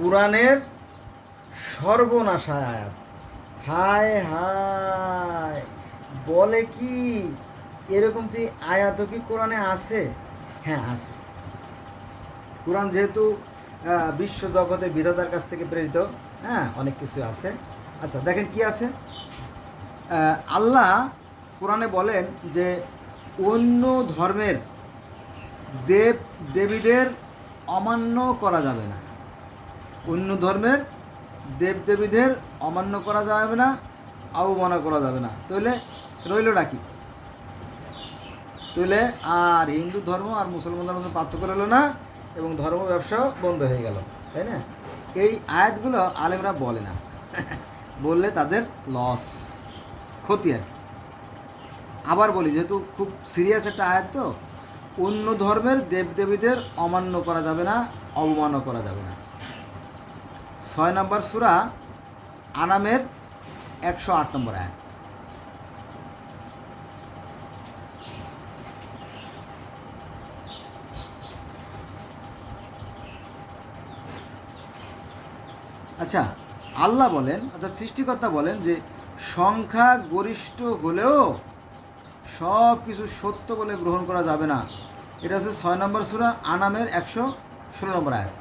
কোরআনের সর্বনাশা আয়াত। হায় হায়, বলে কি এরকম কি আয়াত কি কোরআনে আছে? হ্যাঁ আছে। কোরআন যেহেতু বিশ্ব জগতে বিধাতার কাছ থেকে প্রেরিত হ্যাঁ অনেক কিছু আছে। আচ্ছা দেখেন কি আছে? আল্লাহ কোরআনে বলেন যে অন্য ধর্মের দেব দেবীদের অমান্য করা যাবে না। অন্য ধর্মের দেব দেবীদের অমান্য করা যাবে না, অবমাননা করা যাবে না। তাহলে রইলটা কি? তাহলে আর হিন্দু ধর্ম আর মুসলমানদের মধ্যে পার্থক্য রইল না এবং ধর্ম ব্যবসাও বন্ধ হয়ে গেল, তাই না? এই আয়াতগুলো আলেমরা বলে না। বললে তাদের লস ক্ষতি আর আবার বলি, যেহেতু খুব সিরিয়াস একটা আয়াত তো, অন্য ধর্মের দেবদেবীদের অমান্য করা যাবে না, অবমাননা করা যাবে না। ছয় নম্বর সুরা আনামের একশো আট নম্বর আয়াত। আচ্ছা আল্লাহ বলেন অর্থাৎ সৃষ্টিকর্তা বলেন যে সংখ্যা গরিষ্ঠ হলেও সব কিছু সত্য বলে গ্রহণ করা যাবে না। এটা হচ্ছে ছয় নম্বর সুরা আনামের একশো ষোলো নম্বর আয়াত।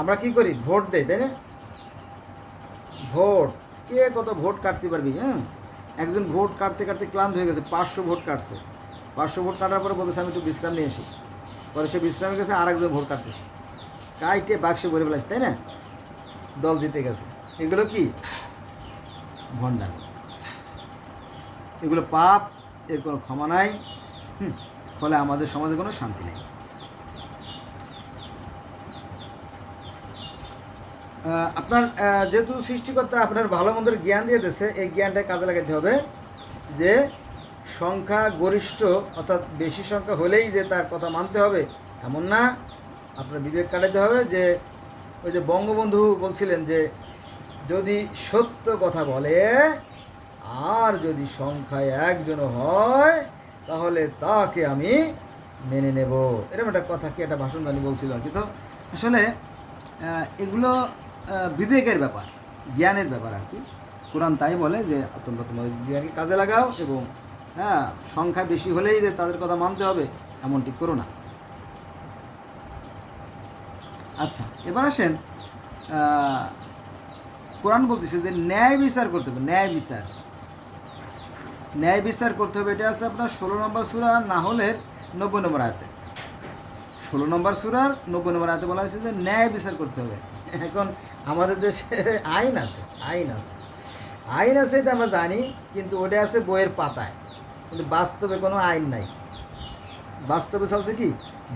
আমরা কি করি? ভোট দেই, তাই না? ভোট। কে কত ভোট কাটতে পারবি হ্যাঁ? একজন ভোট কাটতে কাটতে ক্লান্ত হয়ে গেছে, পাঁচশো ভোট কাটছে। পাঁচশো ভোট কাটার পরে বলতেছে, আমি একটু বিশ্রাম নিয়ে আসি। পরে সে বিশ্রামে গেছে আর একজন ভোট কাটতেছে। কাইটে বাক্সে ভরে ফেলাইছে, তাই না? দল জিতে গেছে। এগুলো কি? ভণ্ডার এগুলো পাপ, এর কোনো ক্ষমা নাই। ফলে আমাদের সমাজে কোনো শান্তি নেই। আপনার যেহেতু সৃষ্টিকর্তা আপনার ভালো মন্দের জ্ঞান দিয়ে দিয়েছে, এই জ্ঞানটা কাজে লাগাতে হবে যে সংখ্যা গরিষ্ঠ, অর্থাৎ বেশি সংখ্যা হলেই যে তার কথা মানতে হবে, এমন না। আপনার বিবেক কাটাতে হবে যে ওই যে বঙ্গবন্ধু বলছিলেন যে, যদি সত্য কথা বলে আর যদি সংখ্যায় একজনও হয়, তাহলে তাকে আমি মেনে নেব। এরকম একটা কথা কি একটা ভাষণ দানি বলছিল আর কি তো? আসলে এগুলো বিবেকের ব্যাপার, জ্ঞানের ব্যাপার আর কি। কোরআন তাই বলে যে, তোমরা তোমাদের জ্ঞানকে কাজে লাগাও এবং হ্যাঁ সংখ্যা বেশি হলেই যে তাদের কথা মানতে হবে, এমনটি করো না। আচ্ছা এবার আসেন কোরআন বলতেছে যে, ন্যায় বিচার করতে হবে, ন্যায় বিচার। ন্যায় বিচার করতে হবে, এটা আছে আপনার ষোলো নম্বর সুরা না হলে নব্বই নম্বর আয়তে। ষোলো নম্বর সুরার নব্বই নম্বর আয়তে বলা হয়েছে যে, ন্যায় বিচার করতে হবে। এখন আমাদের দেশে আইন আছে আইন আছে। আইন আছে এটা আমরা জানি, কিন্তু ওটা আছে বইয়ের পাতায়। কিন্তু বাস্তবে কোনো আইন নাই। বাস্তবে চলছে কি?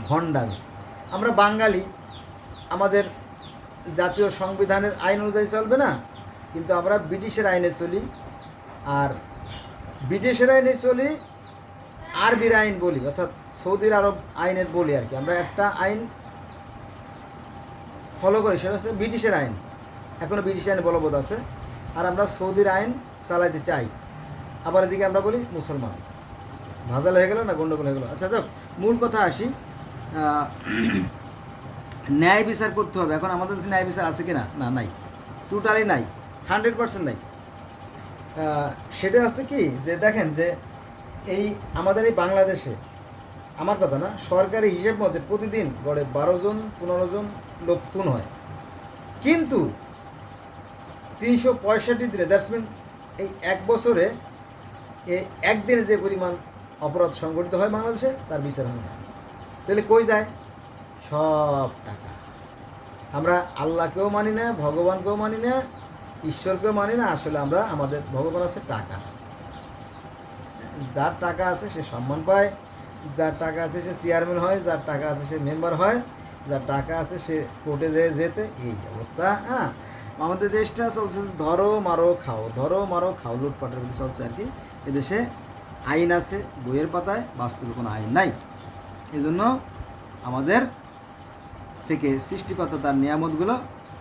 ভণ্ডামি। আমরা বাঙালি, আমাদের জাতীয় সংবিধানের আইন অনুযায়ী চলবে না, কিন্তু আমরা ব্রিটিশের আইনে চলি, আর ব্রিটিশের আইনে চলি, আরবির আইন বলি, অর্থাৎ সৌদির আরব আইনের বলি আর কি। আমরা একটা আইন ফলো করি, সেটা হচ্ছে ব্রিটিশের আইন। এখনও ব্রিটিশ আইন বলবৎ আছে। আর আমরা সৌদির আইন চালাইতে চাই। আবার এদিকে আমরা বলি মুসলমান। ভাজাল হয়ে গেল না গন্ডগোল হয়ে গেল? আচ্ছা যাক, মূল কথা আসি। ন্যায় বিচার করতে হবে। এখন আমাদের দেশে ন্যায় বিচার আছে কি না না নাই। টোটালি নাই। হান্ড্রেড পার্সেন্ট নাই। সেটা হচ্ছে কি? যে দেখেন যে এই আমাদের এই বাংলাদেশে আমার কথা না, সরকারি হিসেব মতে প্রতিদিন গড়ে বারো জন, পনেরো জন লোক খুন হয়। কিন্তু তিনশো পঁয়ষট্টি দিনে দ্যাটস মিন এই এক বছরে এ একদিনে যে পরিমাণ অপরাধ সংঘটিত হয় বাংলাদেশে, তার বিচার হয় না। তাহলে কই যায়? সব টাকা। আমরা আল্লাহকেও মানি না, ভগবানকেও মানি না, ঈশ্বরকেও মানি না, আসলে আমরা আমাদের ভগবান আছে টাকা। যার টাকা আছে সে সম্মান পায়। যার টাকা আছে সে চেয়ারম্যান হয়, যার টাকা আছে সে মেম্বার হয়, যার টাকা আছে সে কোর্টে যেয়ে যেতে, এই অবস্থা হ্যাঁ? আমাদের দেশটা চলছে ধরো মারো খাও, ধরো মারো খাও, লুটপাটের মধ্যে চলছে আর কি। এদেশে আইন আছে, বইয়ের পাতায়, বাস্তবে কোনো আইন নাই। এই জন্য আমাদের থেকে সৃষ্টিকর্তা তার নিয়ামতগুলো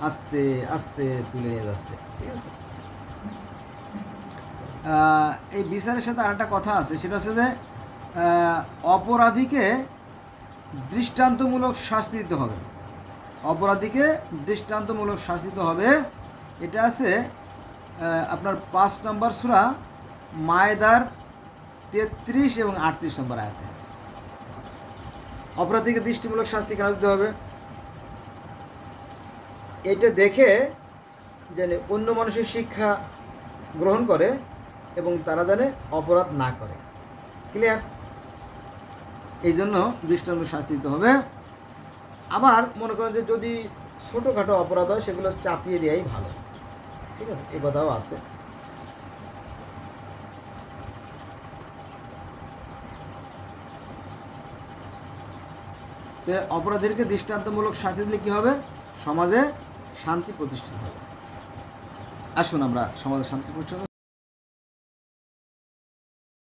আস্তে আস্তে তুলে নিয়ে যাচ্ছে, ঠিক আছে? এই বিচারের সাথে আরেকটা কথা আছে, সেটা হচ্ছে যে অপরাধীকে দৃষ্টান্তমূলক শাস্তি দিতে হবে। অপরাধীকে দৃষ্টান্তমূলক শাস্তি দিতে হবে। এটা আছে আপনার পাঁচ নম্বর সুরা মায়দার তেত্রিশ এবং আটত্রিশ নম্বর আয়াতে। অপরাধীকে দৃষ্টিমূলক শাস্তি কেন দিতে হবে? এটা দেখে যেন অন্য মানুষের শিক্ষা গ্রহণ করে এবং তারা যেন অপরাধ না করে। ক্লিয়ার এই জন্য দৃষ্টান্ত শাস্তি দিতে হবে। আবার মনে করেন যে যদি ছোটোখাটো অপরাধ হয়, সেগুলো চাপিয়ে দেওয়াই ভালো। ঠিক আছে? এই কথাও আছে। অপরাধীকে দৃষ্টান্তমূলক শাস্তি দিলে কী হবে? সমাজে শান্তি প্রতিষ্ঠিত হবে। আসুন আমরা সমাজে শান্তি প্রতিষ্ঠিত